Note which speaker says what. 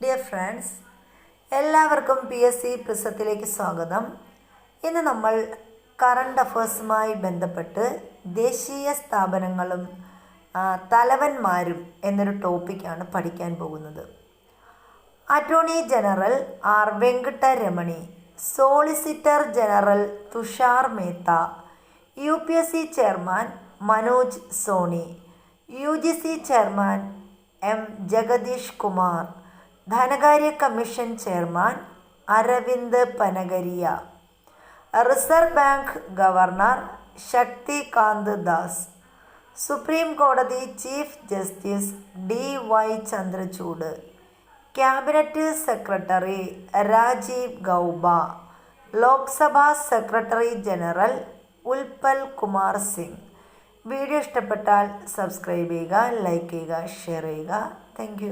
Speaker 1: Dear friends എല്ലാവർക്കും P S C പ്രിസത്തിലേക്ക് സ്വാഗതം. ഇന്ന് നമ്മൾ കറണ്ട് അഫേഴ്സുമായി ബന്ധപ്പെട്ട് ദേശീയ സ്ഥാപനങ്ങളും തലവന്മാരും എന്നൊരു ടോപ്പിക്കാണ് പഠിക്കാൻ പോകുന്നത്. Attorney general R. Venkata Ramani solicitor general Tushar Mehta U P S C chairman Manoj Soni U G C chairman M Jagadesh Kumar ധനകാര്യ commission chairman Arvind Panagariya reserve bank governor Shaktikanta Das supreme കോടതി chief justice D Y Chandrachud cabinet secretary Rajiv Gauba Lok Sabha secretary general Utpal Kumar Singh. Video ഇഷ്ടപ്പെട്ടാൽ subscribe ചെയ്യുക like ചെയ്യുക share ചെയ്യുക. Thank